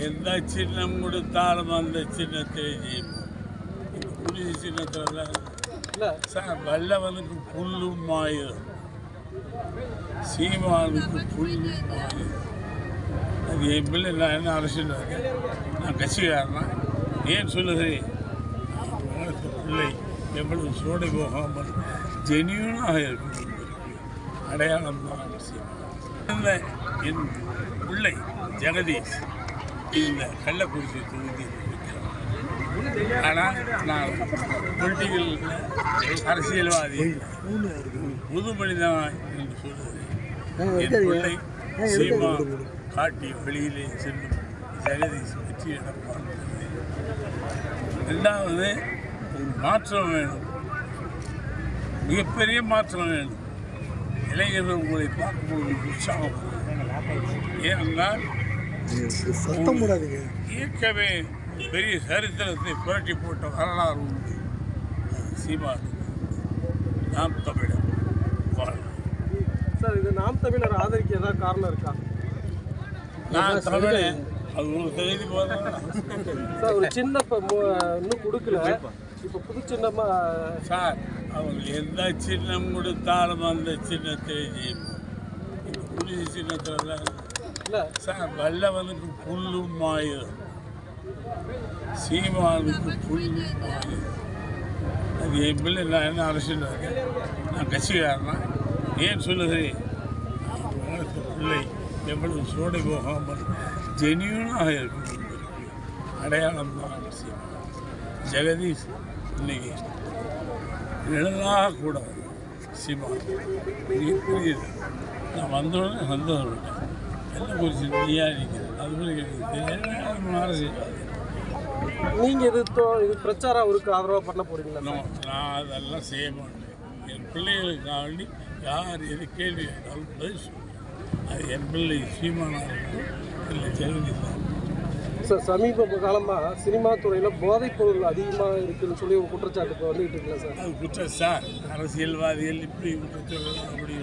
எந்த சின்னம் கொடுத்தாலும் அந்த சின்னத்தை ஜெயிப்போம் சின்னத்தில் இல்லை. சார் வல்லவனுக்கு புல்லும் ஆயுதம் சீமானுக்கு புல்லும் ஆயுதம் அது என் பிள்ளை நான் என்ன அரசியல் நான் கட்சிக்காரனா? ஏன் சொல்லுகிறேன் வளர்த்த பிள்ளை எவ்வளவு சோடை போகாமல் ஜெனியூனாக இருக்கும் அடையாளம் தான் அவசியம் இந்த என் பிள்ளை ஜெகதீஷ். இந்த கள்ளக்குறிச்சி தொகுதி ஆனால் நான் பொலிட்டிக்கல் அரசியல்வாதி புது மனிதன் என்று சொல்லுகிறேன் என் பிள்ளை சீமா காட்டி வெளியிலே செல்லும் ஜெகதீஷ் வெற்றி எடுப்பான் ரெண்டாவது ஒரு மாற்றம் வேணும். மிகப்பெரிய மாற்றம் வேணும். இளைஞர்கள் உங்களை பார்க்கும்போது உற்சாகம் ஏனென்றால் சத்தம் போடாதீங்க. இயக்கமே பெரிய சரித்திரத்தை புரட்டி போட்ட வரலாறு உண்டு. சீமான். நாம் தமிழர். சார் இது நாம் தமிழர் ஆதரிக்க ஏதாவது காரணம் இருக்கா? நான் தமிழன் அது ஒரு செய்தி போதும். சார் ஒரு சின்ன இப்போ இன்னும் கொடுக்கல. இப்போ புது சின்னமா சார் அவங்க எந்த சின்னம் கொடுத்தாலும் அந்த சின்னத்தை ஜெயிப்போம். புலி சின்னத்தில் சார் வல்லவனுக்கு புல்லும் ஆயுதம் சீமானுக்கு புல்லும் ஆயுதம் அது என் பிள்ளை நான் என்ன அரசியல் நான் கட்சிக்காரனா? ஏன் சொல்லுகிறேன் பிள்ளை எவ்வளவு சோடை போகாமல் ஜெனியூனாக இருக்கும் அடையாளம் தான் அவசியம் ஜெகதீஷ் இன்னைக்கு எழுதாக கூடாது சீமா புரியுது. நான் வந்தோடனே வந்தவர்கள் என்ன குறித்து நீயா நிற்கிறேன் அது மாதிரி எனக்கு தெரியாது அரசியல் நீங்க இது இது பிரச்சாரம் அவருக்கு ஆதரவா பண்ண போறீங்களா நோ, நான் அதெல்லாம் செய்ய மாட்டேன். என் பிள்ளைகளுக்காக வேண்டி யார் எது கேள்வி கேட்டாலும் பதில் அது என் பிள்ளை சீமானாக இருக்கும் இல்லை ஜெகதீஷ் சார் சமீப காலமா சினிமா துறையில போதைப் பொருள் அதிகமா இருக்குன்னு சொல்லி ஒரு குற்றச்சாட்டு இப்போ வந்துகிட்டு இருக்குல்ல சார்? அது குற்றம் சார். அரசியல்வாதிகள் இப்படி குற்றச்சொல்ல அப்படி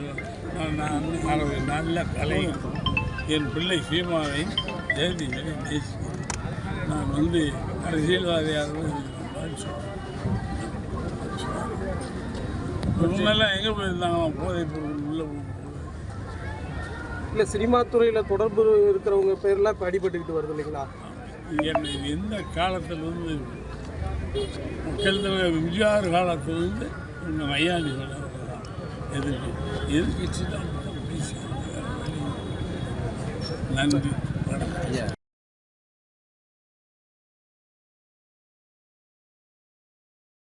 நான் அரசு நல்ல கலை என் பிள்ளை சீமாவை ஜெயதீசனை நேசிக்கிறேன் நான் வந்து அரசியல்வாதியாக இவங்கெல்லாம் எங்கே போயிருந்தாங்க? போதைப் பொருள் உள்ள இல்ல சினிமா துறையில தொடர்பு இருக்கிறவங்க பேர்லாம் இப்போ அடிபட்டுக்கிட்டு வருது இல்லைங்களா? என்னை எந்த காலத்திலிருந்து மக்கள் தலைவர் எம்ஜிஆர் காலத்திலிருந்து இந்த வளர்றதா எதிர்க்கு எதிர்கட்சி தான் பேசி Nandi. Yeah.